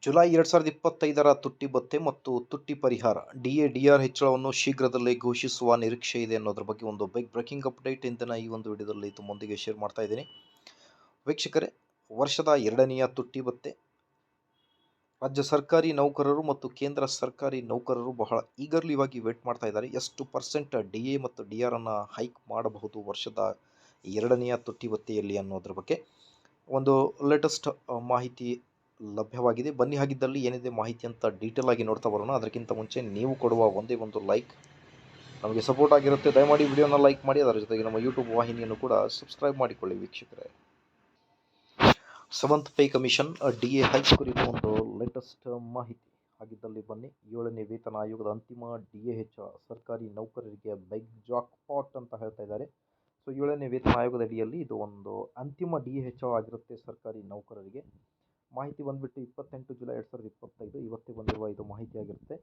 July ಎರಡು ಸಾವಿರದ ಇಪ್ಪತ್ತೈದರ ತುಟ್ಟಿ ಭತ್ತೆ ಮತ್ತು ತುಟ್ಟಿ ಪರಿಹಾರ, ಡಿ ಎ ಡಿ ಆರ್ ಹೆಚ್ಚಳವನ್ನು ಶೀಘ್ರದಲ್ಲೇ ಘೋಷಿಸುವ ನಿರೀಕ್ಷೆ ಇದೆ ಅನ್ನೋದ್ರ ಬಗ್ಗೆ ಒಂದು ಬೈಕ್ ಬ್ರೇಕಿಂಗ್ ಅಪ್ಡೇಟ್ ಇಂದಿನ ಈ ಒಂದು ವಿಡಿಯೋದಲ್ಲಿ ತಮ್ಮೊಂದಿಗೆ ಶೇರ್ ಮಾಡ್ತಾ ಇದ್ದೀನಿ. ವೀಕ್ಷಕರೇ, ವರ್ಷದ ಎರಡನೆಯ ತುಟ್ಟಿ ಭತ್ತೆ. ರಾಜ್ಯ ಸರ್ಕಾರಿ ನೌಕರರು ಮತ್ತು ಕೇಂದ್ರ ಸರ್ಕಾರಿ ನೌಕರರು ಬಹಳ ಈಗರ್ಲಿವಾಗಿ ವೇಟ್ ಮಾಡ್ತಾ ಇದ್ದಾರೆ. ಎಷ್ಟು ಪರ್ಸೆಂಟ್ ಡಿ ಎ ಮತ್ತು ಡಿ ಆರ್ ಅನ್ನು ಹೈಕ್ ಮಾಡಬಹುದು ವರ್ಷದ ಎರಡನೆಯ ತುಟ್ಟಿ ಭತ್ತೆಯಲ್ಲಿ ಅನ್ನೋದ್ರ ಬಗ್ಗೆ ಒಂದು ಲೇಟೆಸ್ಟ್ ಮಾಹಿತಿ ಲಭ್ಯವಾಗಿದೆ. ಬನ್ನಿ ಹಾಗಿದ್ದಲ್ಲಿ ಏನಿದೆ ಮಾಹಿತಿ ಅಂತ ಡೀಟೇಲ್ ಆಗಿ ನೋಡ್ತಾ ಬರೋಣ. ಅದಕ್ಕಿಂತ ಮುಂಚೆ ನೀವು ಕೊಡುವ ಒಂದೇ ಒಂದು ಲೈಕ್ ನಮಗೆ ಸಪೋರ್ಟ್ ಆಗಿರುತ್ತೆ. ದಯಮಾಡಿ ವಿಡಿಯೋನ ಲೈಕ್ ಮಾಡಿ, ಅದರ ಜೊತೆಗೆ ನಮ್ಮ ಯೂಟ್ಯೂಬ್ ವಾಹಿನಿಯನ್ನು ಕೂಡ ಸಬ್ಸ್ಕ್ರೈಬ್ ಮಾಡಿಕೊಳ್ಳಿ ವೀಕ್ಷಕರೇ. Seventh pay commission D A hike ಕುರಿತು ಒಂದು ಲೇಟೆಸ್ಟ್ ಮಾಹಿತಿ ಹಾಗಿದ್ದಲ್ಲಿ ಬನ್ನಿ. ಏಳನೇ ವೇತನ ಆಯೋಗದ ಅಂತಿಮ ಡಿ ಎ ಹೆಚ್ ಸರ್ಕಾರಿ ನೌಕರರಿಗೆ ಬೈಕ್ ಜಾಕ್ ಪಾಟ್ ಅಂತ ಹೇಳ್ತಾ ಇದ್ದಾರೆ. ಸೊ ಏಳನೇ ವೇತನ ಆಯೋಗದ ಅಡಿಯಲ್ಲಿ ಇದು ಒಂದು ಅಂತಿಮ ಡಿ ಎ ಹೆಚ್ ಆಗಿರುತ್ತೆ ಸರ್ಕಾರಿ ನೌಕರರಿಗೆ. ಮಾಹಿತಿ ಬಂದುಬಿಟ್ಟು ಇಪ್ಪತ್ತೆಂಟು ಜುಲೈ ಎರಡು ಸಾವಿರದ ಇಪ್ಪತ್ತೈದು, ಇವತ್ತೇ ಬಂದಿರುವ ಇದು ಮಾಹಿತಿಯಾಗಿರುತ್ತೆ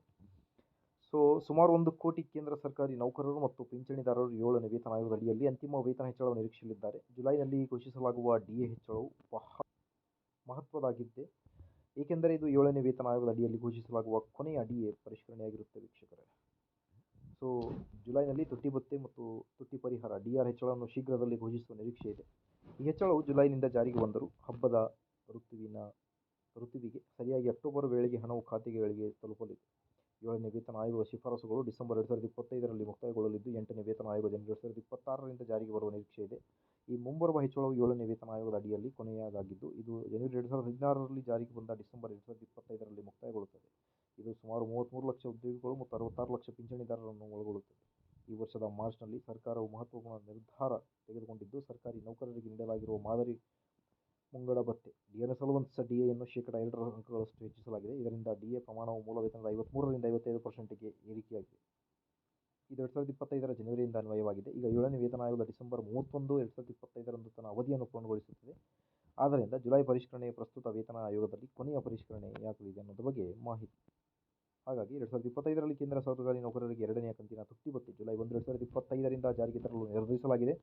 ಸೊ ಸುಮಾರು ಒಂದು ಕೋಟಿ ಕೇಂದ್ರ ಸರ್ಕಾರಿ ನೌಕರರು ಮತ್ತು ಪಿಂಚಣಿದಾರರು ಏಳನೇ ವೇತನ ಆಯೋಗದ ಅಡಿಯಲ್ಲಿ ಅಂತಿಮ ವೇತನ ಹೆಚ್ಚಳವನ್ನು ನಿರೀಕ್ಷೆಯಲ್ಲಿದ್ದಾರೆ ಜುಲೈನಲ್ಲಿ ಘೋಷಿಸಲಾಗುವ ಡಿ ಎ ಹೆಚ್ಚಳವು ಬಹಳ ಮಹತ್ವದಾಗಿದ್ದೆ ಏಕೆಂದರೆ ಇದು ಏಳನೇ ವೇತನ ಆಯೋಗದ ಅಡಿಯಲ್ಲಿ ಘೋಷಿಸಲಾಗುವ ಕೊನೆಯ ಡಿ ಎ ಪರಿಷ್ಕರಣೆಯಾಗಿರುತ್ತೆ ವೀಕ್ಷಕರೇ. ಸೊ ಜುಲೈನಲ್ಲಿ ತುಟ್ಟಿ ಭತ್ತೆ ಮತ್ತು ತುಟ್ಟಿ ಪರಿಹಾರ ಡಿ ಆರ್ ಹೆಚ್ಚಳವನ್ನು ಶೀಘ್ರದಲ್ಲಿ ಘೋಷಿಸುವ ನಿರೀಕ್ಷೆ ಇದೆ. ಈ ಹೆಚ್ಚಳವು ಜುಲೈನಿಂದ ಜಾರಿಗೆ ಬಂದರೂ ಹಬ್ಬದ ಋತುವಿನ, ಋತುವಿಗೆ ಸರಿಯಾಗಿ ಅಕ್ಟೋಬರ್ ವೇಳೆಗೆ ಹಣವು ಖಾತೆಗಳಿಗೆ ತಲುಪಲಿದೆ. ಏಳನೇ ವೇತನ ಆಯೋಗದ ಶಿಫಾರಸುಗಳು ಡಿಸೆಂಬರ್ ಎರಡು ಸಾವಿರದ ಇಪ್ಪತ್ತೈದರಲ್ಲಿ ಮುಕ್ತಾಯಗೊಳ್ಳಲಿದ್ದು, ಎಂಟನೇ ವೇತನ ಆಯೋಗ ಜನವರಿ ಎರಡು ಸಾವಿರದ ಇಪ್ಪತ್ತಾರರಿಂದ ಜಾರಿಗೆ ಬರುವ ನಿರೀಕ್ಷೆ ಇದೆ. ಈ ಮುಂಬರುವ ಹೆಚ್ಚಳವು ಏಳನೇ ವೇತನ ಆಯೋಗದ ಅಡಿಯಲ್ಲಿ ಕೊನೆಯದಾಗಿದ್ದು, ಇದು ಜನವರಿ ಎರಡು ಸಾವಿರದ ಹದಿನಾರರಲ್ಲಿ ಜಾರಿಗೆ ಬಂದ ಡಿಸೆಂಬರ್ ಎರಡು ಸಾವಿರದ ಇಪ್ಪತ್ತೈದರಲ್ಲಿ ಮುಕ್ತಾಯಗೊಳ್ಳುತ್ತದೆ. ಇದು ಸುಮಾರು ಮೂವತ್ತ್ಮೂರು ಲಕ್ಷ ಉದ್ಯೋಗಿಗಳು ಮತ್ತು ಅರವತ್ತಾರು ಲಕ್ಷ ಪಿಂಚಣಿದಾರರನ್ನು ಒಳಗೊಳ್ಳುತ್ತದೆ. ಈ ವರ್ಷದ ಮಾರ್ಚ್ನಲ್ಲಿ ಸರ್ಕಾರವು ಮಹತ್ವಪೂರ್ಣ ನಿರ್ಧಾರ ತೆಗೆದುಕೊಂಡಿದ್ದು, ಸರ್ಕಾರಿ ನೌಕರರಿಗೆ ನೀಡಲಾಗಿರುವ ಮಾದರಿ ಮುಂಗಡ ಭತ್ಯೆ ಡಿಎನ್ಎಸ್ ಅಲವನ್ಸ್ ಡಿಎಯನ್ನು ಶೇಕಡ ಎರಡರ ಅಂಕಗಳಷ್ಟು ಹೆಚ್ಚಿಸಲಾಗಿದೆ. ಇದರಿಂದ ಡಿಎ ಪ್ರಮಾಣವು ಮೂಲ ವೇತನದ ಐವತ್ಮೂರರಿಂದ ಐವತ್ತೈದು ಪರ್ಸೆಂಟ್ಗೆ ಏರಿಕೆಯಾಗಿದೆ. ಇದು ಎರಡು ಸಾವಿರದ ಇಪ್ಪತ್ತೈದರ ಜನವರಿಯಿಂದ ಅನ್ವಯವಾಗಿದೆ. ಈಗ ಏಳನೇ ವೇತನ ಆಯೋಗದ ಡಿಸೆಂಬರ್ ಮೂವತ್ತೊಂದು ಎರಡು ಸಾವಿರದ ಇಪ್ಪತ್ತೈದರಂದು ತನ್ನ ಅವಧಿಯನ್ನು ಪೂರ್ಣಗೊಳಿಸುತ್ತದೆ. ಆದ್ದರಿಂದ ಜುಲೈ ಪರಿಷ್ಕರಣೆಯ ಪ್ರಸ್ತುತ ವೇತನ ಆಯೋಗದಲ್ಲಿ ಕೊನೆಯ ಪರಿಷ್ಕರಣೆ ಯಾಕಲಿದೆ ಅನ್ನೋದ್ರ ಬಗ್ಗೆ ಮಾಹಿತಿ. ಹಾಗಾಗಿ ಎರಡು ಸಾವಿರದ ಇಪ್ಪತ್ತೈದರಲ್ಲಿ ಕೇಂದ್ರ ಸರ್ಕಾರಿ ನೌಕರರಿಗೆ ಎರಡನೆಯ ಕಂತಿನ ತುಟ್ಟಿ ಭತ್ಯೆ ಜುಲೈ ಒಂದು, ಎರಡು ಸಾವಿರದ ಇಪ್ಪತ್ತೈದರಿಂದ ಜಾರಿಗೆ ತರಲು ನಿರ್ಧರಿಸಲಾಗಿದೆ.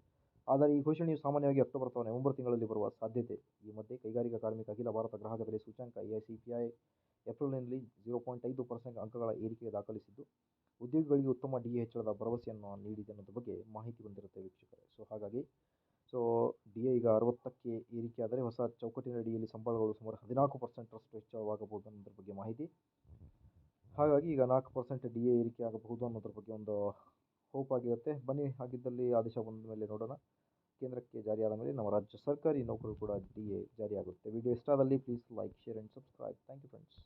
ಆದರೆ ಈ ಘೋಷಣೆಯು ಸಾಮಾನ್ಯವಾಗಿ ಅಕ್ಟೋಬರ್ ಅಥವಾ ನವೆಂಬರ್ ತಿಂಗಳಲ್ಲಿ ಬರುವ ಸಾಧ್ಯತೆ. ಈ ಮಧ್ಯೆ ಕೈಗಾರಿಕಾ ಕಾರ್ಮಿಕ ಅಖಿಲ ಭಾರತ ಗ್ರಾಹಕ ಬೆಲೆ ಸೂಚ್ಯಂಕ ಎಐಸಿಪಿಐ ಏಪ್ರಿಲ್ನಲ್ಲಿ ಜೀರೋ ಪಾಯಿಂಟ್ ಐದು ಪರ್ಸೆಂಟ್ ಅಂಕಗಳ ಏರಿಕೆ ದಾಖಲಿಸಿದ್ದು, ಉದ್ಯೋಗಿಗಳಿಗೆ ಉತ್ತಮ ಡಿ ಎ ಹೆಚ್ಚಳದ ಭರವಸೆಯನ್ನು ನೀಡಿದೆ ಅನ್ನೋದ್ರ ಬಗ್ಗೆ ಮಾಹಿತಿ ಬಂದಿರುತ್ತೆ ವೀಕ್ಷಕರೇ. ಸೊ, ಹಾಗಾಗಿ, ಸೊ, ಡಿ ಎ ಈಗ ಅರವತ್ತಕ್ಕೆ ಏರಿಕೆಯಾದರೆ ಹೊಸ ಚೌಕಟ್ಟಿನ ಅಡಿಯಲ್ಲಿ ಸಂಬಳಗಳು ಸುಮಾರು ಹದಿನಾಲ್ಕು ಪರ್ಸೆಂಟರಷ್ಟು ಹೆಚ್ಚಳವಾಗಬಹುದು ಅನ್ನೋದ್ರ ಬಗ್ಗೆ ಮಾಹಿತಿ. ಹಾಗಾಗಿ ಈಗ ನಾಲ್ಕು ಪರ್ಸೆಂಟ್ ಡಿ ಎ ಏರಿಕೆ ಆಗಬಹುದು ಅನ್ನೋದ್ರ ಬಗ್ಗೆ ಒಂದು ಹೋಪ್ ಆಗಿರುತ್ತೆ ಬನ್ನಿ, ಹಾಗಿದ್ದಲ್ಲಿ ಆದೇಶ ಬಂದ ಮೇಲೆ ನೋಡೋಣ. ಕೇಂದ್ರಕ್ಕೆ ಜಾರಿಯಾದ ಮೇಲೆ ನಮ್ಮ ರಾಜ್ಯ ಸರ್ಕಾರಿ ನೌಕರರು ಕೂಡ ಡಿ ಎ ಜಾರಿಯಾಗುತ್ತೆ. ವಿಡಿಯೋ ಇಷ್ಟ ಆದಲ್ಲಿ please like share and subscribe thank you friends